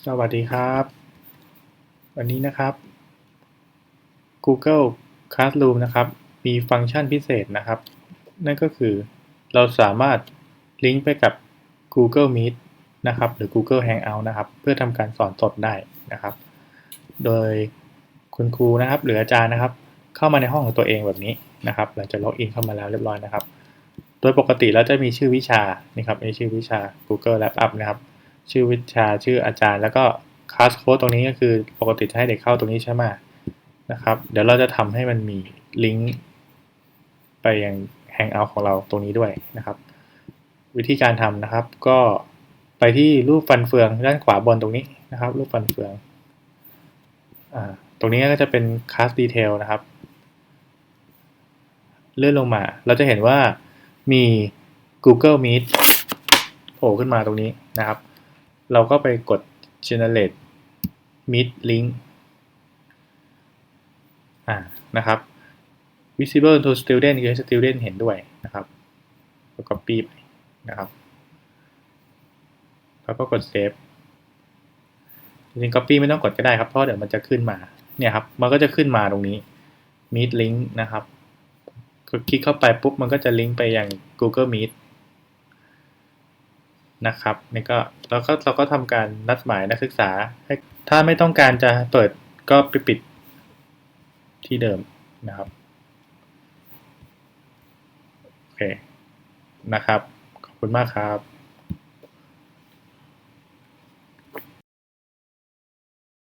สวัสดีครับ วันนี้นะครับ Google Classroom นะครับ มีฟังก์ชันพิเศษนะครับ นั่นก็คือเราสามารถลิงก์ไปกับ Google Meet นะครับ หรือ Google Hangout นะครับ เพื่อทำการสอนสดได้นะครับ โดยคุณครูนะครับ หรืออาจารย์นะครับ เข้ามาในห้องของตัวเองแบบนี้นะครับ หลังจากล็อกอินเข้ามาแล้วเรียบร้อยนะครับ โดยปกติแล้วจะมีชื่อวิชานี่ครับในชื่อวิชา Google Lab Up นะครับ ชื่อวิชาชื่ออาจารย์ แล้วก็คลาสโค้ดตรงนี้ก็คือปกติจะให้เด็กเข้าตรงนี้ใช่ไหมนะครับ เดี๋ยวเราจะทำให้มันมีลิงก์ไปยัง Hangout ของเราตรงนี้ด้วยนะครับ วิธีการทำนะครับ ก็ไปที่รูปฟันเฟืองด้านขวาบนตรงนี้นะครับ รูปฟันเฟืองอตรงนี้ก็จะเป็นคลาสดีเทลนะครับ เลื่อนลงมา เราจะเห็นว่ามี Google Meet โผล่ขึ้นมาตรงนี้นะครับ เราก็ไปกด generate meet link อ่านะครับ visible to student คือให้ student เห็นด้วยนะครับก็ copy ไปนะครับ แล้วก็กด save จริงๆ copy ไม่ต้องกดก็ได้ครับ เพราะเดี๋ยวมันจะขึ้นมา เนี่ยครับ มันก็จะขึ้นมาตรงนี้ meet link นะครับ คลิกเข้าไปปุ๊บ มันก็จะลิงก์ไปยัง Google Meet นะครับนี่ก็เราก็เราก็ทำการนัดหมายนักศึกษาให้ถ้าไม่ต้องการจะเปิดก็ไปปิดที่เดิมนะครับโอเคนะครับ ขอบคุณมากครับ